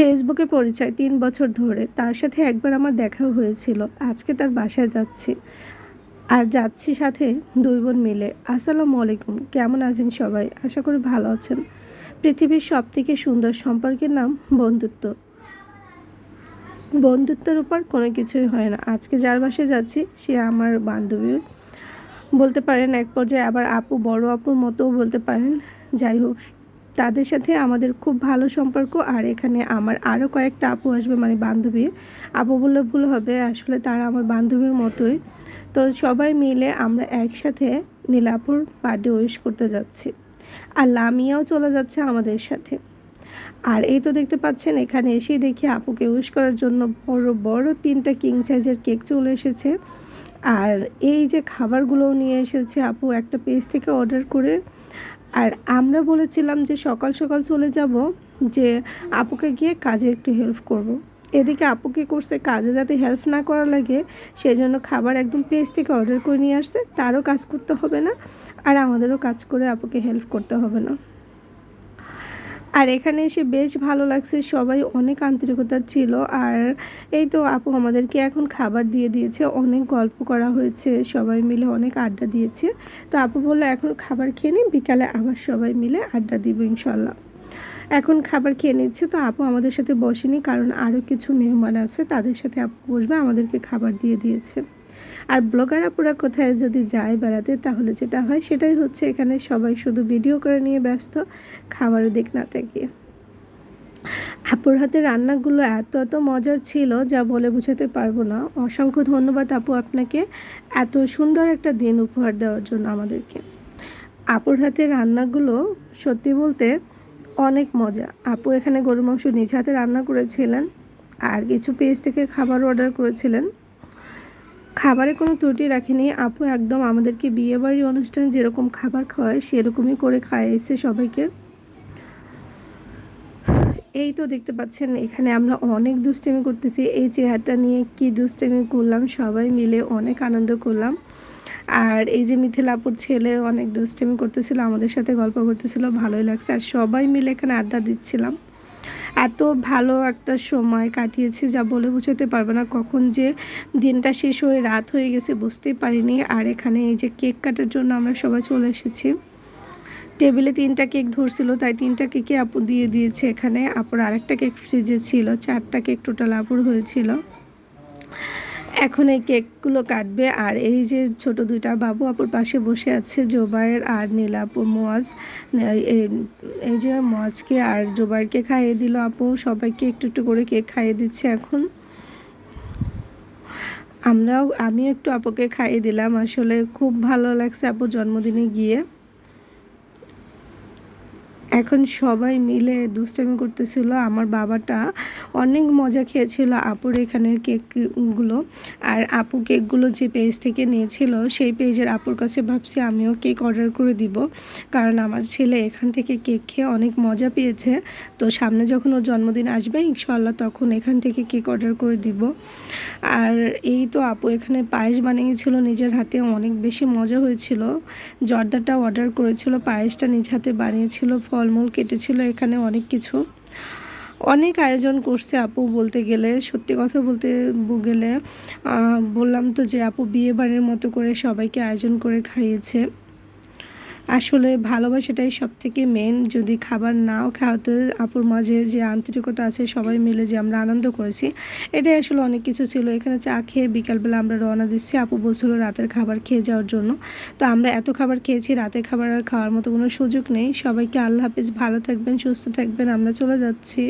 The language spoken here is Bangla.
ফেসবুকে পরিচয় তিন বছর ধরে। তার সাথে একবার আমার দেখা হয়েছিল। আজকে তার বাসায় যাচ্ছি। আর যাচ্ছি সাথে দুই বোন মিলে। আসসালামু আলাইকুম। কেমন আছেন সবাই? আশা করি ভালো আছেন। পৃথিবীর সব থেকে সুন্দর সম্পর্কের নাম বন্ধুত্ব। বন্ধুত্বের উপর কোনো কিছুই হয় না। আজকে যার বাসায় যাচ্ছি, সে আমার বান্ধবী। বলতে পারেন, এক পর্যায়ে আবার আপু, বড় আপুর মতোও বলতে পারেন। যাই হোক তাদের সাথে আমাদের খুব ভালো সম্পর্ক। আর এখানে আমার আরও কয়েকটা আপু আসবে মানে বান্ধবী। আপু বললে ভুল হবে, আসলে তারা আমার বান্ধবীর মতোই। তো সবাই মিলে আমরা একসাথে নীলাপুর বার্থডে উইশ করতে যাচ্ছি। আর লামিয়াও চলে যাচ্ছে আমাদের সাথে। আর এই তো দেখতে পাচ্ছেন, এখানে এসেই দেখি আপুকে উইশ করার জন্য বড় বড় তিনটা কিং সাইজের কেক চলে এসেছে। আর এই যে খাবারগুলোও নিয়ে এসেছে আপু, একটা পেজ থেকে অর্ডার করে। আর আমরা বলেছিলাম যে সকাল সকাল চলে যাব, যে আপুকে গিয়ে কাজে একটু হেল্প করব। এদিকে আপুকে করছে কাজে যাতে হেল্প না করা লাগে, সেজন্য খাবার একদম পেজ থেকে অর্ডার করে নিয়ে আসছে, তারও কাজ করতে হবে না, আর আমাদেরও কাজ করে আপুকে হেল্প করতে হবে না আর এখানে এসে বেশ ভালো লাগছে, সবাই অনেক আন্তরিকতার ছিল। আর এই তো আপু আমাদেরকে এখন খাবার দিয়ে দিয়েছে, অনেক গল্প করা হয়েছে, সবাই মিলে অনেক আড্ডা দিয়েছে। তো আপু বলল, এখন খাবার খেয়ে নিই বিকালে আবার সবাই মিলে আড্ডা দিব ইনশাল্লাহ এখন খাবার খেয়ে নিচ্ছে, তো আপু আমাদের সাথে বসেনি, কারণ আরও কিছু মেহমান আছে, তাদের সাথে আপু বসবে, আমাদেরকে খাবার দিয়ে দিয়েছে। আর ব্লগার আপুরা কোথায় যদি যায় বেড়াতে, তাহলে যেটা হয় সেটাই হচ্ছে এখানে সবাই শুধু ভিডিও করে নিয়ে ব্যস্ত খাবারের দিক না থেকে আপুর হাতে রান্নাগুলো এত এত মজার ছিল যা বলে বোঝাতে পারব না। অসংখ্য ধন্যবাদ আপু আপনাকে এত সুন্দর একটা দিন উপহার দেওয়ার জন্য আমাদেরকে। আপুর হাতে রান্নাগুলো সত্যি বলতে অনেক মজা। আপু এখানে গরু মাংস নিজ হাতে রান্না করেছিলেন আর কিছু পেজ থেকে খাবার অর্ডার করেছিলেন। খাবারে কোনো ত্রুটি রাখেনি। আপু একদম আমাদেরকে বিয়েবাড়ির অনুষ্ঠানে যেরকম খাবার খাওয়ায়, সেরকমই করে খাইয়েছে সবাইকে। এই তো দেখতে পাচ্ছেন, এখানে আমরা অনেক দুষ্টেমি করতেছি। এই চেয়ারটা নিয়ে কি দুষ্টেমি করলাম, সবাই মিলে অনেক আনন্দ করলাম। আর এই যে মিথিলাপুর ছেলে অনেক দুষ্টেমি করতেছিল, আমাদের সাথে গল্প করতেছিল, ভালোই লাগছে। আর সবাই মিলে এখানে আড্ডা দিচ্ছিলাম। এত ভালো একটা সময় কাটিয়েছি যা বলে বোঝাতে পারব না কখন যে দিনটা শেষ হয়ে রাত হয়ে গেছে বুঝতেই পারিনি। আর এখানে এই যে কেক কাটার জন্য আমরা সবাই চলে এসেছি। টেবিলে তিনটা কেক ধরছিল, তাই তিনটা কেকে আপু দিয়ে দিয়েছে এখানে। আপুর আরেকটা কেক ফ্রিজে ছিল, চারটা কেক টোটাল আপুর হয়েছিল। এখন এই কেকগুলো কাটবে আর এই যে ছোট দুইটা বাবু আপুর পাশে বসে আছে জোবাইয়ের আর নীলাপুর মোয়াজ। এই যে মোয়াজকে আর জোবাইরকে খাইয়ে দিল আপু। সবাইকে একটু একটু করে কেক খাইয়ে দিচ্ছে এখন। আমরাও আমি একটু আপুকে খাইয়ে দিলাম। আসলে খুব ভালো লাগছে আপুর জন্মদিনে গিয়ে। এখন সবাই মিলে দুষ্টামি করতেছিল। আমার বাবাটা অনেক মজা খেয়েছিল আপুর এখানের কেকগুলো। আর আপু কেকগুলো যে পেজ থেকে নিয়েছিল, সেই পেজের আপুর কাছে ভাবছি আমিও কেক অর্ডার করে দিব। কারণ আমার ছেলে এখান থেকে কেক খেয়ে অনেক মজা পেয়েছে। তো সামনে যখন ওর জন্মদিন আসবে ইনশাল্লাহ তখন এখান থেকে কেক অর্ডার করে দিব। আর এই তো আপু এখানে পায়েস বানিয়েছিল নিজের হাতে, অনেক বেশি মজা হয়েছিল। জর্দাটা অর্ডার করেছিল, পায়েসটা নিজ হাতে বানিয়েছিল ফলমূল কেটেছিল এখানে অনেক কিছু। অনেক আয়োজন করছে আপু বলতে গেলে। সত্যি কথা বলতে গেলে বললাম তো যে আপু বিয়ে বাড়ির মতো করে সবাইকে আয়োজন করে খাইয়েছে। আসলে ভালোবাসাটাই সব থেকে মেন যদি খাবার নাও খাওয়াতে আপুর মাঝে যে আন্তরিকতা আছে, সবাই মিলে যে আমরা আনন্দ করেছি, এটাই আসলে অনেক কিছু ছিল। এখানে চা খেয়ে বিকালবেলা আমরা রওনা দিচ্ছি আপু বলছিল রাতের খাবার খেয়ে যাওয়ার জন্য। তো আমরা এত খাবার খেয়েছি, রাতের খাবার আর খাওয়ার মতো কোনো সুযোগ নেই। সবাইকে আল্লাহ হাফিজ, ভালো থাকবেন, সুস্থ থাকবেন, আমরা চলে যাচ্ছি।